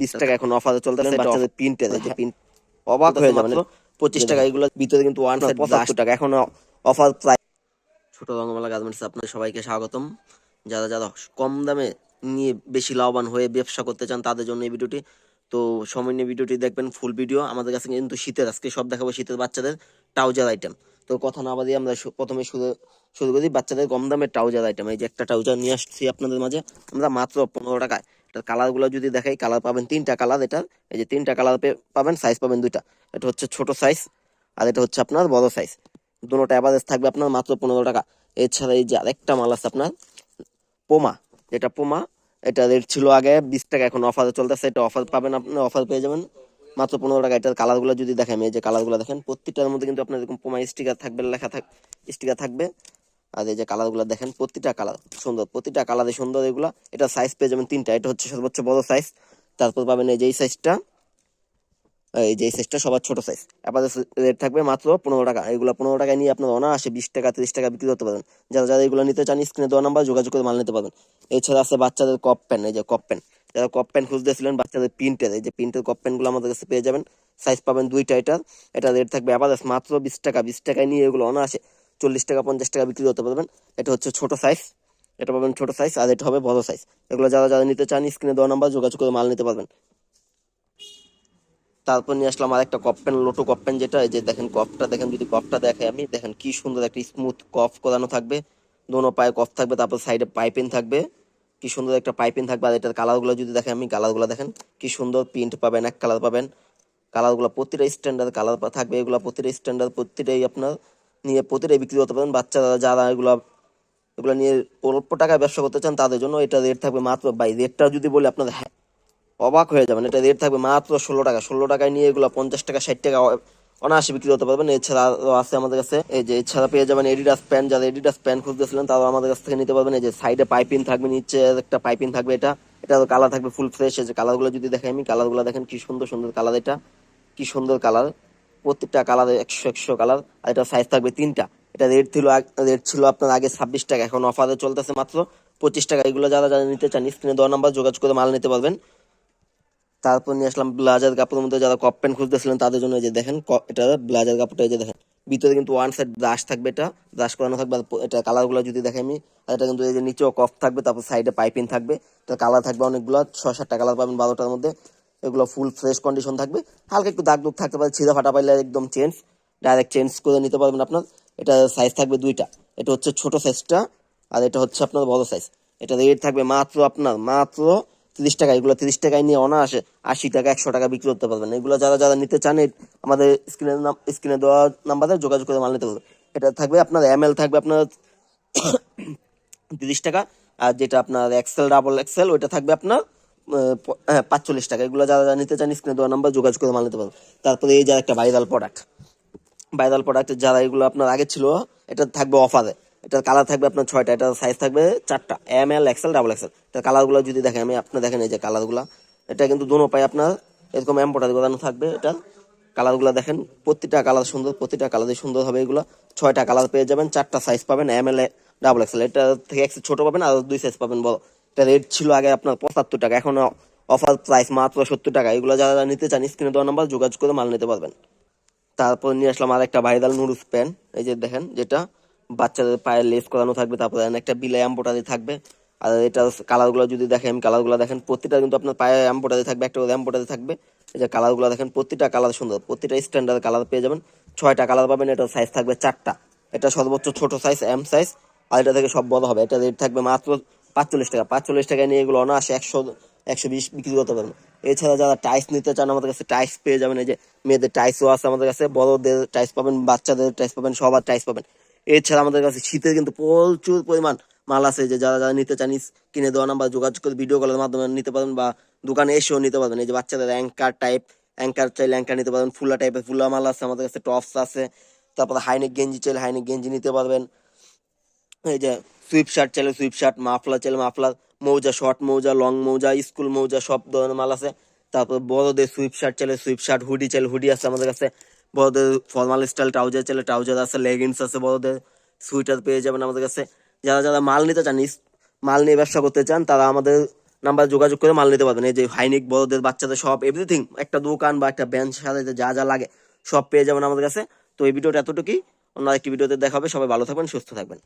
বিশ টাকা এখন অফারে চলতেছে বাচ্চাদের প্রিন্টের যে প্রিন্ট অবাক হয়ে যাবে পঁচিশ টাকা এগুলো ভিতরে কিন্তু ওয়ান সাইড পঁচাত্তর টাকা। এখন অফার প্রাইস ছোট রঙমালা গার্মেন্টস আপনাদের সবাইকে স্বাগতম। যারা যারা কম দামে নিয়ে বেশি লাভবান হয়ে ব্যবসা করতে চান তাদের জন্য এই ভিডিওটি। তো সময় নিয়ে ভিডিওটি দেখবেন ফুল ভিডিও আমাদের কাছে কিন্তু শীতের আজকে সব দেখাবো শীতের বাচ্চাদের ট্রাউজার আইটেম তো কথা না বাদিয়ে আমরা প্রথমে শুরু শুরু করি। বাচ্চাদের কম দামের ট্রাউজার আইটেম এই যে একটা ট্রাউজার নিয়ে আসছি আপনাদের মাঝে। আমরা মাত্র পনেরো টাকায়। এটার কালারগুলো যদি দেখাই কালার পাবেন তিনটা কালার এটার এই যে তিনটা কালার পাবেন সাইজ পাবেন দুইটা। এটা হচ্ছে ছোট সাইজ আর এটা হচ্ছে আপনার বড় সাইজ দুটোটা অ্যাভারেজ থাকবে আপনার মাত্র পনেরো টাকা। এছাড়া এই যে আরেকটা মাল আছে আপনার পোমা যেটা পোমা এটা রেট ছিল আগে বিশ টাকা, এখন অফারে চলতেছে। এটা অফার পাবেন আপনি অফার পেয়ে যাবেন মাত্র পনেরো টাকা। এটার কালারগুলো যদি দেখেন, এই যে কালারগুলো দেখেন প্রত্যেকটার মধ্যে কিন্তু আপনার এরকম পোমা স্টিকার থাকবে, লেখা থাক স্টিকার থাকবে। আর এই যে কালারগুলো দেখেন, প্রতিটা কালার সুন্দর, প্রতিটা কালারে সুন্দর এগুলা। এটা সাইজ পেয়ে যাবেন তিনটা, এটা হচ্ছে সর্বোচ্চ বড় সাইজ তারপর পাবেন এই যে সাইজটা এই যে সাইজটা সবার ছোট সাইজ এবার রেট থাকবে মাত্র পনেরো টাকা। এগুলো পনেরো টাকায় নিয়ে আপনার অনায়াসে বিশ টাকা, তিরিশ টাকা বিক্রি করতে পারেন যারা যারা এগুলো নিতে চান স্ক্রিনে দেওয়া নাম্বার যোগাযোগ করে মাল নিতে পারবেন। এছাড়া আছে বাচ্চাদের কপ প্যান এই যে কপ প্যান যারা কপ প্যান খুঁজতেছিলেন, বাচ্চাদের প্রিন্টের এই যে প্রিন্টের কপ প্যানগুলো আমাদের কাছে পেয়ে যাবেন। সাইজ পাবেন দুইটা এটার। এটা রেট থাকবে আবার মাত্র বিশ টাকা। বিশ টাকায় নিয়ে এগুলো অনায়াসে চল্লিশ টাকা, পঞ্চাশ টাকা বিক্রি করতে পারবেন। এটা হচ্ছে ছোট সাইজ এটা পাবেন ছোট সাইজ আর এটা হবে বড় সাইজ এগুলো যারা যারা নিতে চান স্ক্রিনে দেওয়া নাম্বার যোগাযোগ করে মাল নিতে পারবেন। তারপর নিয়ে আসলাম আর একটা কপ পেন লোটো কপ পেন যেটা যে দেখেন কপটা দেখেন যদি কপটা দেখে আমি, দেখেন কি সুন্দর একটা স্মুথ কফ করানো থাকবে। দোনো পায়ে কফ থাকবে, তারপর সাইডে পাইপিং থাকবে। কি সুন্দর একটা পাইপিং থাকবে আর এটার কালারগুলো যদি দেখেন আমি কালারগুলো দেখেন, কি সুন্দর প্রিন্ট পাবেন, এক কালার পাবেন। কালারগুলো প্রতিটা স্ট্যান্ডার্ড কালার থাকবে, এগুলো প্রতিটা স্ট্যান্ডার্ড প্রতিটাই আপনার নিয়ে প্রতিটাই বিক্রি করতে পারেন। বাচ্চারা যারা এগুলো এগুলো নিয়ে অল্প টাকায় ব্যবসা করতে চান, তাদের জন্য এটা রেট থাকবে মাত্র বাই রেটটা যদি বলি আপনার হ্যাঁ অবাক হয়ে যাবেন। এটা রেট থাকবে মাত্র ষোলো টাকা। ষোলো টাকায় নিয়ে এগুলো পঞ্চাশ টাকা, ষাট টাকা অনায়াসে বিক্রি করতে পারবেন। এছাড়া আছে আমাদের কাছে, এই যে এছাড়া পেয়ে যাবেন এডিডাস প্যান্ট যারা এডিডাস প্যান্ট খুঁজতেছিলেন তারা আমাদের কাছ থেকে নিতে পারবেন। এই যে সাইডে পাইপিং থাকবে, নিচে একটা পাইপিং থাকবে এটা। এটা কালার থাকবে ফুল ফ্রেশ এই যে কালারগুলো যদি দেখাই আমি কালারগুলো দেখেন কি সুন্দর সুন্দর কালার এটা। কি সুন্দর কালার প্রত্যেকটা কালার একশো একশো কালার আর এটা সাইজ থাকবে তিনটা। এটা রেট ছিল রেট ছিল আপনার আগে ছাব্বিশ টাকা, এখন অফারে চলতেছে মাত্র পঁচিশ টাকা। এগুলো যারা যারা নিতে চান স্ক্রিনে দেওয়া নাম্বার যোগাযোগ করে মাল নিতে পারবেন। তারপর নিয়ে আসলাম ব্লাজার কাপড়ের মধ্যে যারা কপ প্যান্ট খুঁজতেছিলেন, তাদের জন্য এই যে দেখেন এটা ব্লাজার কাপড়টা এই যে দেখেন। ভিতরে কিন্তু ওয়ান সাইড ব্রাশ থাকবে এটা ব্রাশ করানো থাকবে, আর এটা কালারগুলো যদি দেখে আমি, আর এটা কিন্তু এই যে নিচেও কফ থাকবে, তারপর সাইডে পাইপিং থাকবে এটা কালার থাকবে অনেকগুলো, ছয়, সাতটা কালার পাবেন বারোটার মধ্যে। এগুলো ফুল ফ্রেশ কন্ডিশন থাকবে। হালকা একটু দাগ দুগ থাকতে পারে, ছিঁড়া ফাটা পাইলে একদম চেঞ্জ ডাইরেক্ট চেঞ্জ করে নিতে পারবেন আপনার। এটা সাইজ থাকবে দুইটা। এটা হচ্ছে ছোট সাইজটা আর এটা হচ্ছে আপনার বড় সাইজ এটা রেট থাকবে মাত্র আপনার, মাত্র তিরিশ টাকা। এগুলো তিরিশ টাকায় নিয়ে অনায়াসে আশি টাকা, একশো টাকা বিক্রি করতে পারবেন। এগুলো যারা যারা নিতে চান আমাদের স্ক্রিনের নাম স্ক্রিনে দেওয়া নাম্বারে যোগাযোগ করে মাল নিতে পারবেন। এটা থাকবে আপনার এম এল থাকবে আপনার তিরিশ টাকা, আর যেটা আপনার এক্সেল ডাবল এক্সেল ওইটা থাকবে আপনার হ্যাঁ পাঁচচল্লিশ টাকা। এগুলো যারা যারা নিতে চান, স্ক্রিনে দেওয়া নাম্বার যোগাযোগ করে মাল নিতে পারবেন। তারপরে এই যার একটা ভাইরাল প্রোডাক্ট ভাইরাল প্রোডাক্ট যারা এগুলো আপনার আগে ছিল, এটা থাকবে অফারে। এটার কালার থাকবে আপনার ছয়টা, এটার সাইজ থাকবে চারটা। M L XL double XL এটার কালারগুলো যদি দেখেন, আমি আপনি দেখেন এই যে কালারগুলো এটা কিন্তু দোনো পায়ে আপনার এরকম এম্পোটার গোদানো থাকবে এটা কালারগুলো দেখেন, প্রতিটা কালার সুন্দর, প্রতিটা কালারই সুন্দর হবে এগুলো। ছয়টা কালার পেয়ে যাবেন, চারটা সাইজ পাবেন এম এল ডাবল এক্সেল এটা থেকে এক ছোট পাবেন, আর দুই সাইজ পাবেন বড়। রেট ছিল আগে আপনার পঁচাত্তর টাকা, এখন অফার প্রাইস মাত্র সত্তর টাকা। এগুলো যারা যারা নিতে চান স্ক্রিনে দেওয়া নাম্বার যোগাযোগ করে মাল নিতে পারবেন। তারপর নিয়ে আসলাম আর একটা ভাইরাল নুডলস প্যান এই যে দেখেন, যেটা বাচ্চাদের পায়ে লেস করানো থাকবে, তারপরে একটা বিলে এম্বোটারি থাকবে। আর এটা কালারগুলো যদি দেখেন কালারগুলো দেখেন, প্রতিটা কিন্তু আপনার পায়ে এম্বোটারি থাকবে, একটা এম্বোটারি থাকবে। এই যে কালারগুলো দেখেন, প্রতিটা কালার সুন্দর, প্রতিটা স্ট্যান্ডার্ড কালার পেয়ে যাবেন। ছয়টা কালার পাবেন এটা সাইজ থাকবে চারটা। এটা সর্বোচ্চ ছোট সাইজ এম সাইজ আর এটা থেকে সব বড় হবে। এটা রেট থাকবে মাত্র পাঁচচল্লিশ টাকা, পাঁচচল্লিশ টাকায় নিয়ে এগুলো অনায়াসে একশো একশো বিশ বিক্রি করতে পারবেন এছাড়া যারা টাইস নিতে চান আমাদের কাছে টাইস পেয়ে যাবেন, এই যে মেয়েদের টাইসও আছে আমাদের কাছে, বড়দের টাইস পাবেন, বাচ্চাদের টাইস পাবেন, সবার টাইস পাবেন। এছাড়া আমাদের কাছে শীতের কিন্তু প্রচুর পরিমাণ মাল আছে যে যারা যারা নিতে চান কিনে দেওয়া নাম্বার যোগাযোগ করে ভিডিও কলের মাধ্যমে নিতে পারেন বা দোকানে এসেও নিতে পারবেন। এই যে বাচ্চাদের অ্যাঙ্কার টাইপ অ্যাঙ্কার চাইলে অ্যাঙ্কার নিতে পারবেন, ফুলা টাইপের ফুলা মাল আছে আমাদের কাছে টপস আছে। তারপরে হাইনেক গেঞ্জি চাইলে হাইনেক গেঞ্জি নিতে পারবেন। এই যে সুইপ শার্ট চাইলে সুইপ শার্ট মাফলা চাইলে মাফলার মৌজা শর্ট মৌজা লং মৌজা স্কুল মৌজা সব ধরনের মাল আছে। তারপর বড়দের সুইপ শার্ট চাইলে সুইপ শার্ট হুডি চাইলে হুডি আছে আমাদের কাছে। বড়দের ফর্মাল স্টাইল ট্রাউজার চাইলে ট্রাউজার আছে লেগিংস আছে, বড়দের সুইটার পেয়ে যাবেন আমাদের কাছে। যারা যারা মাল নিতে চান মাল নিয়ে ব্যবসা করতে চান, তারা আমাদের নাম্বার যোগাযোগ করে মাল নিতে পারবেন। এই যে হাইনিক বড়দের, বাচ্চাদের সব এভরিথিং একটা দোকান বা একটা বেঞ্চ সাজাতে যা যা লাগে, সব পেয়ে যাবেন আমাদের কাছে। তো এই ভিডিওটা এতটুকুই। অন্য একটি ভিডিওতে দেখা হবে। সবাই ভালো থাকবেন, সুস্থ থাকবেন।